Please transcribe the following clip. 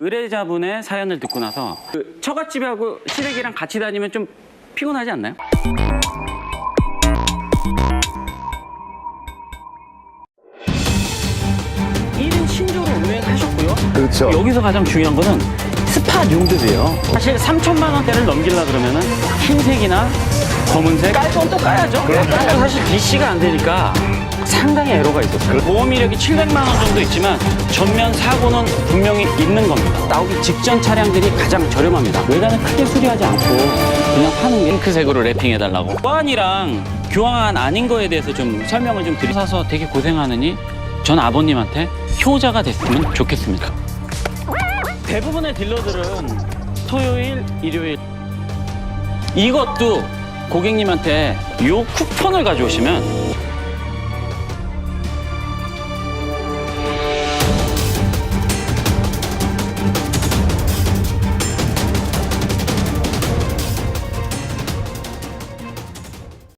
의뢰자분의 사연을 듣고 나서 그 처갓집하고 시댁이랑 같이 다니면 좀 피곤하지 않나요? 일인 신조로 운행하셨고요. 그렇죠. 여기서 가장 중요한 거는 스팟 용도예요. 사실 3천만 원대를 넘기려 그러면은 흰색이나 검은색 깔건 또 까야죠. 까도 사실 DC가 안 되니까 상당히 애로가 있었어요. 보험 이력이 700만 원 정도 있지만 전면 사고는 분명히 있는 겁니다. 나오기 직전 차량들이 가장 저렴합니다. 외관을 크게 수리하지 않고 그냥 파는 게 핑크색으로 랩핑해달라고. 보안이랑 교환 아닌 거에 대해서 좀 설명을 좀 드리 사서 되게 고생하느니 전 아버님한테 효자가 됐으면 좋겠습니다. 대부분의 딜러들은 토요일, 일요일 이것도 고객님한테 요 쿠폰을 가져오시면